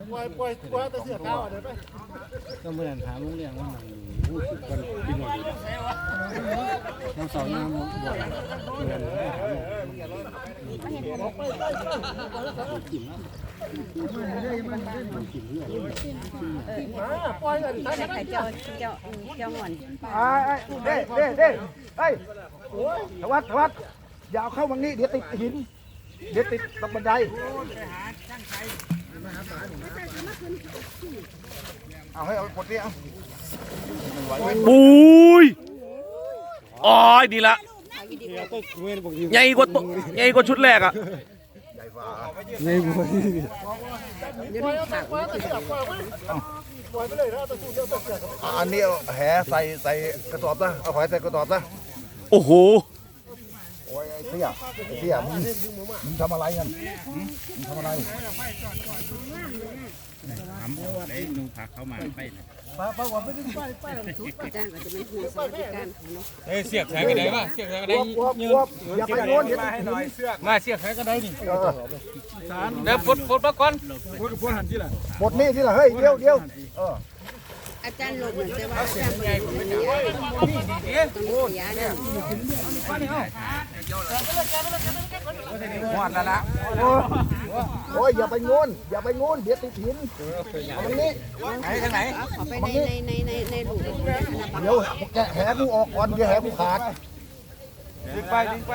ปล่อยปล่อยปล่อยแต่เสือขาเดี๋ยวไปก็เมือนถามลุงเลี้ยงว่าหนังหูกันปีนหมดน้องสาวน้ำบ่อยเมือนจิ้มแล้วจิ้มเพื่อปล่อยกันใส่ไข่เจียวเจียวเจียวหอนไอ้ไอ้เด้เด้เด้ไอ้ธวัฒน์ธวัฒน์อย่าเอาเข้าวังนี้เดี๋ยวติดหิน เดี๋ยวติดตรงบันได เอาให้เอาปลดนี่เอาปุ้ยอ๋อนี่ละใหญ่กว่าตัวใหญ่กว่าชุดแรกอะในบัวปล่อยเอาแต่ปล่อยแต่เสือปล่อยไว้ปล่อยไปเลยนะแต่สูดเดียวแต่เสือเอาอันนี้เอาแหใส่ใส่กระสอบนะเอาหอยใส่กระสอบนะโอ้โห โอ้ยไอ้เตี้ยไอ้เตี้ยมึงมึงทำอะไรกันมึงทำอะไรจ้างก็จะเป็นหัวสวัสดิการของน้องเอ้เสียกแขนกันได้ป่ะเสียกแขนกันบได้วบวบวบอย่าไปโน่นเดี๋ยวติดหินมาเสียกแขนกันได้นี่เออเดี๋ยวปลดปลดมาก่อนปลดปลดหันที่ละหมดนี่ที่ละเฮ้ยเดี๋ยวเดี๋ยวเออ อาจารย์ลบเหมือนแต่ว่าอาจารย์เป็นคนนี้ต้องเสียเนี่ยหมดแล้วนะโอ้ยอย่าไปโน่นอย่าไปโน่นเดี๋ยวติดหินเอาตรงนี้ไหนทางไหนขอไปในในในในในหลุมเดี๋ยวแกะแหกูออกก่อนเดี๋ยวแหกูขาดดึงไปดึงไป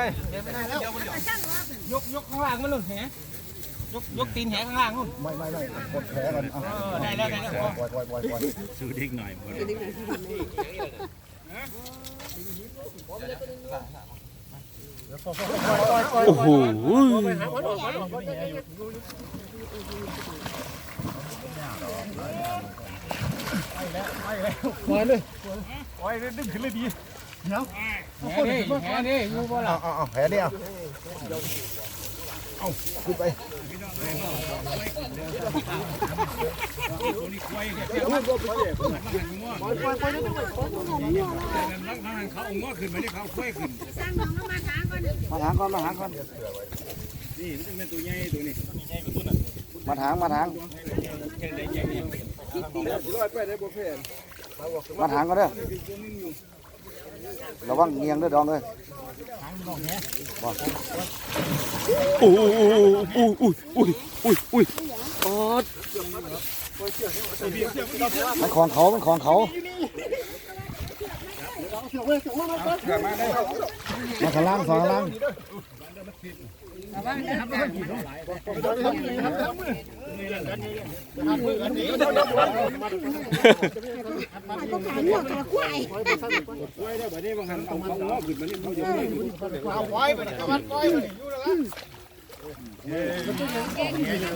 ยกยกข้างล่างมันหล่นแห ยกยกตีนแหข้างล่างนู่นไม่ไม่ไม่กดแผลกันเอาได้แล้วได้แล้วปล่อยปล่อยปล่อยปล่อยโอ้โหโอ้ยดึงขึ้นเลยดีเดี๋ยวแหนี่แหนี่อยู่บ่ล่ะเอา เอาเอาแผลนี่เอาเอาขึ้นไปมาถางก่อนมาถางก่อนนี่มันเป็นตัวใหญ่ตัวนี้มาถางมาถางมาถางก็เด้อ ระวังเงียงเด้อดองเลยโอ้โหอุ้ยอุ้ยอุ้ยอุ้ยอุ้ยอ๋อมันของเขามันของเขามาข้างล่างสองข้างล่าง เอาปล่อยไปนะมันปล่อยไปอยู่แล้ว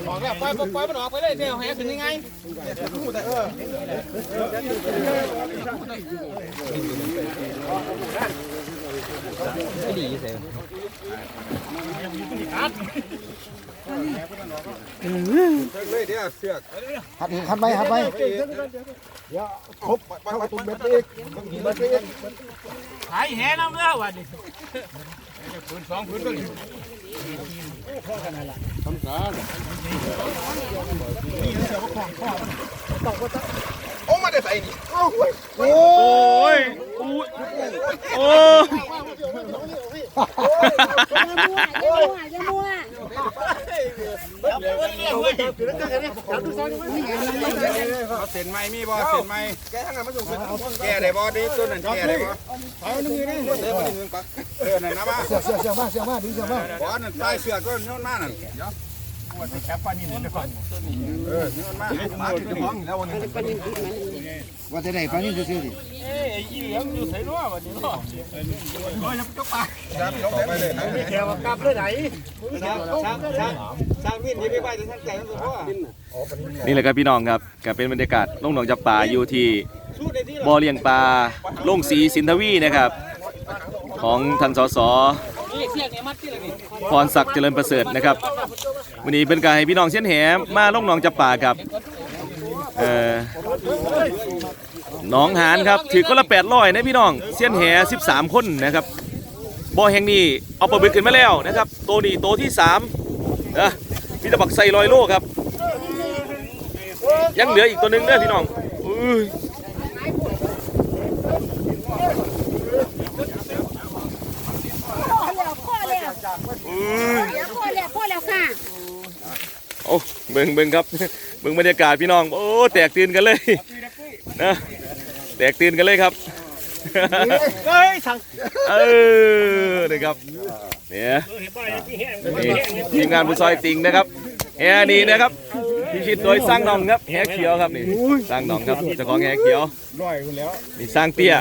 บอกแล้วปล่อยปล่อยมันออกไปเลยเดี๋ยวแหขึ้นยังไง หัดอีกหัดไปหัดไปเดี๋ยวครบเข้ากระตุ้นเบ็ดไปอีกเบ็ดไปอีกหายแหน้ำแล้ววันนี้ปืนสองปืนก็ดีโอ้มา ได้ใส่นี่โอ้ยอุ้ยโอ้เอาเส้นไม้มีบ่เส้นไม้แกทั้งนั้นมาส่งแกได้บ่ดิตัวนั้นแกได้บ่เอาหนึ่งนี่เด้อหนึ่งปักเออนั่นนะมาเสียเสียเสียมาเสียมาดึงเสียมาบ่นั่นใต้เสือก็โยนมานั่น แคปปานี่นี่ก่อนเออมามาถึงห้องแล้ววันนี้ว่าจะได้ปานี่ซื้อดิเอ้ยยี่เหลี่ยมอยู่ใส่รั้ววันนี้เนาะครับลงไปเลยนะแกว่ากลับเลยไหนช่างช่างช่างช่างวินนี่ไม่ไปจะช่างใจมันตัวนี่แหละครับพี่น้องครับก็เป็นบรรยากาศลงหนองจับปลาอยู่ที่บ่อเลี้ยงปลาลงสีสินทวีนะครับ ของท่านสสพรศักดิ์เจริญประเสริฐนะครับ วันนี้เป็นการให้พี่น้องเส้นแหมาลงหนองจับปลากับเอ่อหนองหานครับถือก็ละแปดร้อยนะพี่น้องเส้นแห13 คนนะครับบ่อแห่งนี้เอาปลาบึกขึ้นมาแล้วนะครับโตวนี้โตวที่3นะมีแตะบักใส่ลอยโลครับ ยังเหลืออีกตัวหนึงเด้อพี่น้องอุ้ยพ่อแล้วพ่อแล้วอุ้ยพ่อแล้วพ่อแล้วค่ะ โอ้เบิ่งเบิ่งครับเบิ่งบรรยากาศพี่น้อง โอ้แตกตื่นกันเลยนะแตกตื่นกันเลยครับเฮ้ยสั่งเออนี่ครับเนี่ยนี่ทีมงานผู้ซอยติงนะครับแฮดีนะครับพิชิตโดยสร้างหนองครับแฮเขียวครับนี่สร้างหนองครับเจ้าของแฮเขียวร้อยคนแล้วนี่สร้างเตี้ย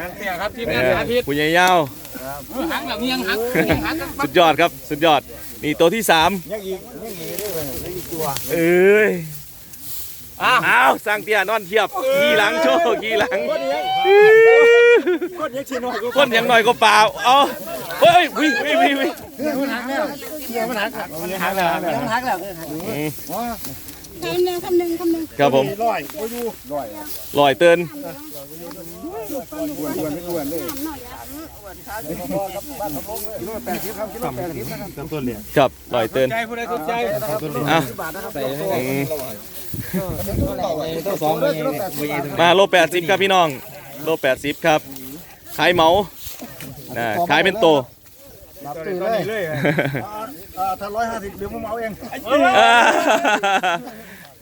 นางเตี้ยครับทีมเองานอสาธิตผู้ใหญ่ยาวหางหลังเงียงหักเงียงหักกันสุดยอดครับสุดยอดนี่ตัวที่สามยังอีก ตัวเอ้ยอ้าวอ้าวสร้างเตี้ยนอนเทียบขี่หลังโชว์ขี่หลัง คนยังชินหน่อยคนยังหน่อยก็เปล่าเอาเฮ้ยวิวิวิวิหักแล้วหักแล้วอืม คำหนึ่งคำหนึ่งคำหนึ่งครับผมร้อยโอ้ยดูร้อยลอยเตือนอ้วนอ้วนไม่อ้วนเลยครับลอยเตือนใจผู้ใดสนใจอะอืมต้องสองเลยมาโลแปดสิบครับพี่น้อง โลแปดสิบครับขายเหมานะขายเป็นโต นับตื่นเลยถ้าร้อยห้าสิบเดี๋ยวผมเอาเองอ่า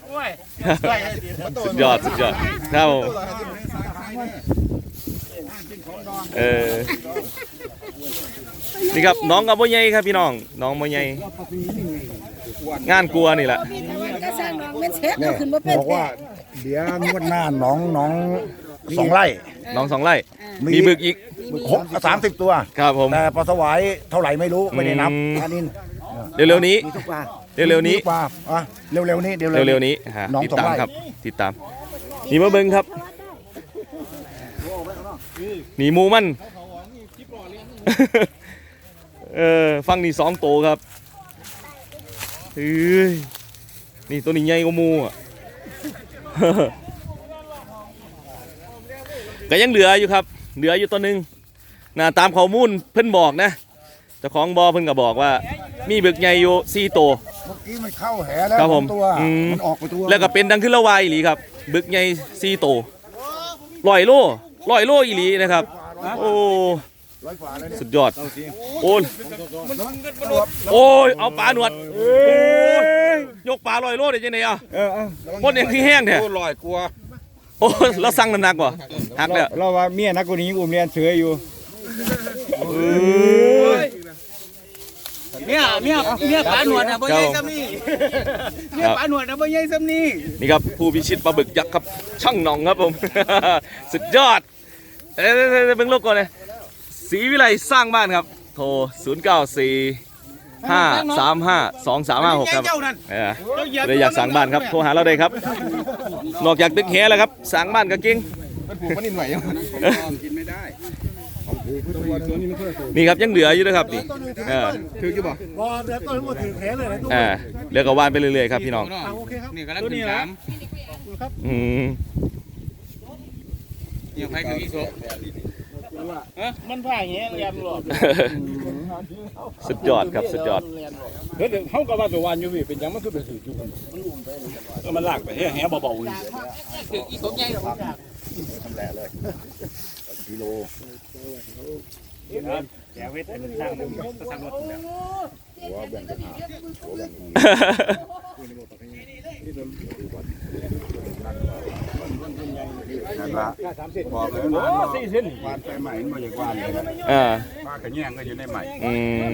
โอ้ยสุดยอดสุดยอดครับผมเออนี่ครับน้องกับโมใหญ่ครับพี่น้อง น้องโมใหญ่งานกลัวนี่แหละก็สร้างน้องเม็ดเช็ดเอาขึ้นมาเป็นบอกว่าเดี๋ยวงวดหน้าน้องน้องสองไร่น้องสองไร่มีมีบึกอีก หกสามสิบตัว ครับผม แต่ปลาสวายเท่าไหร่ไม่รู้ไม่ได้นับอืมอันนี้เร็วๆนี้ มีทุกปลาเร็วๆนี้ มีทุกปลาอะเร็วๆนี้เดี๋ยวเร็วๆนี้ฮะน้องติดสองตามไร่ครับ ติดตามนี่มาเบิ้งครับนี่หมูมัน เออฟังนี่สองโตครับเอ้ยนี่ตัวนี้ใหญ่กว่าหมูอะ ก็ยังเหลืออยู่ครับ เหลืออยู่ตัวหนึง นะตามข้อมูลเพิ่นบอกนะเจ้าของบอเพิ่นก็บอกว่า มีบึกใหญ่อยู่สี่ตัว เมื่อกี้มันเข้าแหแล้วครับผมสองตัวอืม มันออกไปตัวแล้วก็เป็นดังขึ้นละวายอีหลีครับ บึกใหญ่ซีโตลอยโลลอยโลอีหลีนะครับ โอ้สุดยอดโอ้ยโอ้ยเอาปลาหนวดโอ้ยยกปลาลอยโลได้ยังไงอะเออเออมดเนี่ยคือแห้งแท้ลอยกลัวโอ้ยแล้วสั่งน้ำหนักบ่หักแล้วเราว่าเมียนักกว่านี้อุ้มเรียนเสืออยู่ เอ้ยเมียเมียเมียปลาหนวดนะบ่ใหญ่ซ้ำนี่เมียครับปลาหนวดนะบ่ใหญ่ซ้ำนี่นี่ครับผู้พิชิตปลาบึกยักษ์ครับ ช่างหนองครับผม สุดยอดเอ้ยเอ้ยเอ้ยเบิ่งโลกก่อนเลยศรีวิไลสร้างบ้านครับ โทร 0 9 4 5 3 5 2 3 5 6 ครับเจ้านั่นเออเลยอยากสั่งบ้านครับ โทรหาเราได้ครับ นอกจากตึกแหแล้วครับสั่งบ้านก็เก่ง มันผูกมันนิดหน่อยยังกินไม่ได้นี่ครับยังเหลืออยู่นะครับนี่เออคือจะบอกบอลเดี๋ยวต้นมาถือแขนเลยนะเออเหลือก็ว่านไปเรื่อยๆครับพี่น้องโอเคครับนี่กำลังขึ้นสามอืมยังไปคืออีกโซ มันผ่าอย่างเงี้ยเรียนหรอสุดยอดครับสุดยอดเฮ้ยเขาก็ว่าตัววันอยู่พี่เป็นยังมันคือเป็นสื่อจุกันมันลากไปแห่แห่เบาๆคืออีกสมใหญ่หรอกิโลแกเวทเป็นสร้างนึงสร้างรถหัวแบ่งกันหาหัวแบ่งนั่ นละบอกเลยว่าสี่เส้นวานไปใหม่มาอย่างวานเลยอ่าปลากระแยงก็อยู่ในใหม่อืม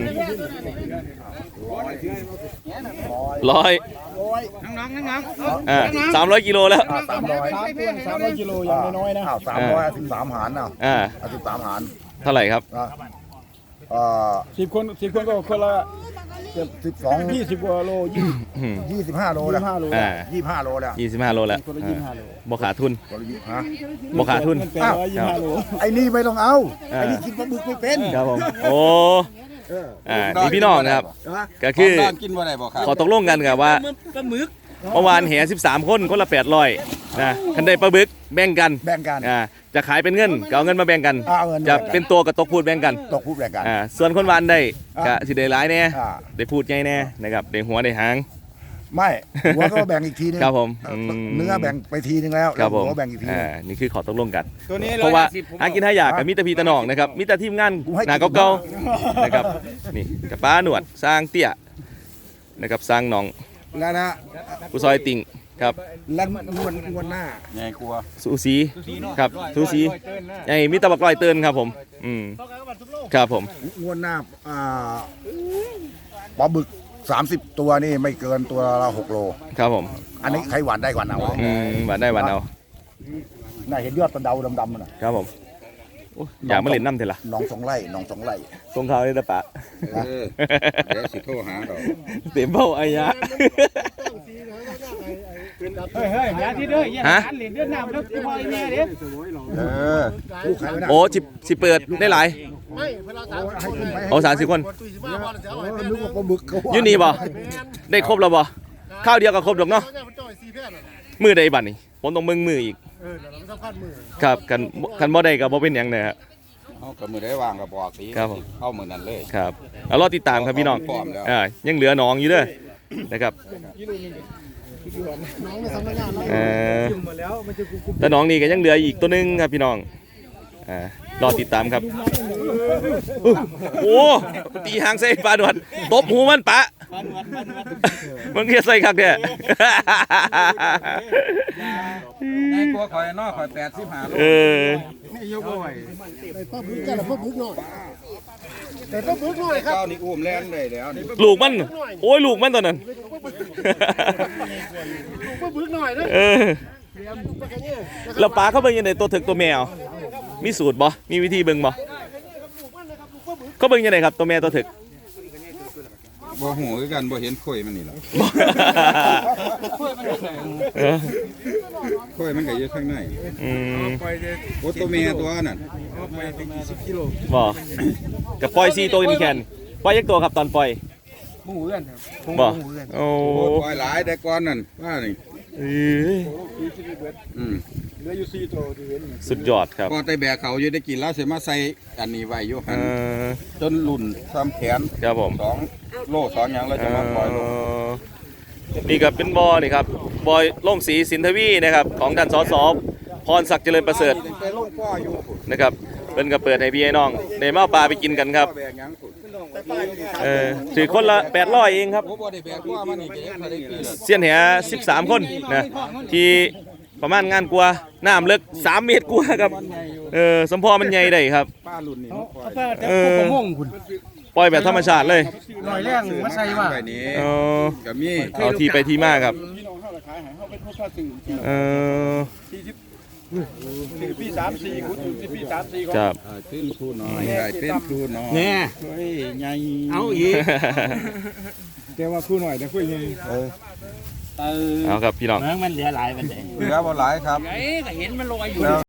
ร้อยน้องๆน้องอ่าสามร้อยกิโลแล้ว สามร้อยสามร้อยกิโลยังน้อยนะอ้าวสามร้อยสิบสามหารอ้าวอ่าเอาสิบสามหารเท่าไหร่ครับอะเอ่อสิบคนสิบคนก็คนละ สิบสองยี่สิบกว่าโลยี่อืมยี่สิบห้าโลแล้วห้าโลอ่า ยี่สิบห้าโลแล้วยี่สิบห้าโลแล้วคนละยี่ห้าโลบ่ขาดทุนคนละยี่ฮะ บ่ขาดทุนแปดร้อยยี่ห้าโลไอ้นี่ไม่ต้องเอาอ่า ไอ้นี่กินปลาบึกไม่เป็นครับผมโอ้อ่านี่พี่น้องนะครับก็คือกินว่าไรบอกครับขอตกลงกันกับว่าปลาหมึกเมื่อวานแห่13 คนคนละ800นะคันได้ปลาบึกแบ่งกันแบ่งกันอ่า จะขายเป็นเงินก็เอาเงินมาแบ่งกันเอาเงินจะแบ่งกัน เป็นตัวกับตกพูดแบ่งกันตกพูดแบ่งกัน อ่าส่วนคนวานได้อ่าก็สิได้หลายแน่อ่า ได้พูดใหญ่แน่นะครับได้หัวได้หาง ไม่หัวก็แบ่งอีกทีนึงครับผมอืม เนื้อแบ่งไปทีนึงแล้วครับผมหัวแบ่งอีกทีนึอ่างนี่คือขอตกลงกัน ตัวนี้เพราะว่า150ผมหากินให้อยากกับมิตรพีตะนองนะครับมิตรทีมงานหนาเก่าๆนะครับนี่กับป้าหนวดสร้างเตี้ยนะครับสร้างหนองแล้วนะผู้ซอยติ่ง ครับแล้วงวนงวนหน้าใหญ่กลัวสูสีครับสูสีไอ้มิตรบักลอยเตือนครับผม อืมครับผมงวนหน้าอ่าปลาบึก 30 ตัวนี่ไม่เกินตัวละ6โล ครับผม อันนี้ใครหวานได้กว่าเอาอืมหวานได้หวานเอาน่าเห็นยอดตะเดาดำๆมันน่ะครับผมโอ้ยอยากมาเล่นน้ำเถอะล่ะหน้องสองไร่หน้องสองไร่ตรงเขาเลยนะปะเออเดี๋ยวสิโทรหาดอกเต็มเบ้าไอ้ยะ เฮ้ยเฮ้ยอย่าที่เด้ออย่าฮะหันเหรียญเดือนน้ำแล้วคือพอไอ้แม่เด้อเออลูกใครไว้นะโอ้สิสิเปิดได้หลายไม่เวลาสามให้ขึ้นไปเอาสามสิบคนตุยสิบ้าบ้าจะเอาเอไอ้อแม่นึกว่าปลาบึกเขาอยูนี่บ่ได้ครบแล้วบ่ข้าวเดียวก็ครบดอกเนาะเนี่ยมันจ่อยซีแพทย์น่ะมือใดบัดนี้ผมต้องมึงมืออีกเออเราไม่ต้องพันมือครับกันกันบ่ได้ก็บ่เป็นหยังนะครับเอากับมือได้วางกับบอกสิครับผมเอามือนั้นเลยครับเอารอติดตามครับพี่น้องพร้อมแล้วอ่ายังเหลือน้องอยู่เด้อนะครับ น้องในสำนักงานเราเอ่อแต่น้องนี่ก็ยังเหลืออีกตัวหนึงครับพี่น้องอ่ารอติดตามครับอู้โอ้ตีหางใส่ปลาดวดตบหูมันปะมันเรียกใส่คักแท้ใหญ่กลัวข่อยน้อข่อย85โลเออแต่ป้าบึกกันละป้าบึกหน่อยแต่ป้าบึกหน่อยครับเก้านี่อุ้มแล่นได้แล้วนี่ลูกมัน โอ้ยลูกมันตอนนั้น ป้าบึกหน่อยนะเออแล้วปลาเขาเบิ่งยังไงตัวถึกตัวแมว มีสูตรบ่มีวิธีเบิ่งบ่เขาเบิ่งยังไงครับตัวแม่ตัวถึกบ่หูคือกันบ่เห็นข่อยมันนี่ล่ะเออข่อยมันก็อยู่ข้างในอืมโอ้ตัวเมียตัวนั่นบ่กับปล่อยซีตัวนี้แคนปล่อยยักตัวครับตอนปล่อย หมู่เอื้อนบ่โอ้โอ้ปล่อยหลายแต่ก่อนนั่นว่านี่เอ้ยอืมสุดยอดครับพอแต่แบกเขาอยู่ได้กินแล้วสิมาใส่อันนี้ไว้อยู่เอหั่นอ จนลุ่นซ้ำแขนครับผม สองโลสองหยังแล้วเอจะมาปล่อยลงอนี่ก็เป็นบอนี่ครับบอยล่มสีสินทวีนะครับของท่านสสพรศักดิ์เจริญประเสริฐตั้งแต่ลงพ่ออยู่นะครับเพิ่นก็เปิดให้พี่ให้น้องในมาเอาปลาไปกินกันครับ แบกหยังพุ่น เออถือคนละ800เองครับโอ้บ่ได้แบกพ่อมานี่ก็ยังบ่ได้ปีละเสี้ยนแห13 คนนะที่ประมาณงานกลัวน้ำลึก3 เมตรกลัวาครับเออสมพอมันใหญ่ได้ครับ ป้ารุ่นนี่มาปล่อยแต่แต่พวกผมงงคุณปล่อยแบบธรรมชาติเลยหน่อยแรงมาใส่ว่าไปนี้เออก็มีเอาทีไปทีมาครับเออ ปีสามสี่คุณอยู่ปีสามสี่ครับอ่าขึ้นครูน้อยได้เป็นครูน้อยแน่เฮ้ยใหญ่เอาอีกแต่ว่าคู่หน่อยแต่คู่ยังเอาครับพี่น้อง เมืองมันเหลือหลายมันเด้เหลือบ่หลายครับ ไอ้ก็เห็นมันลอยอยู่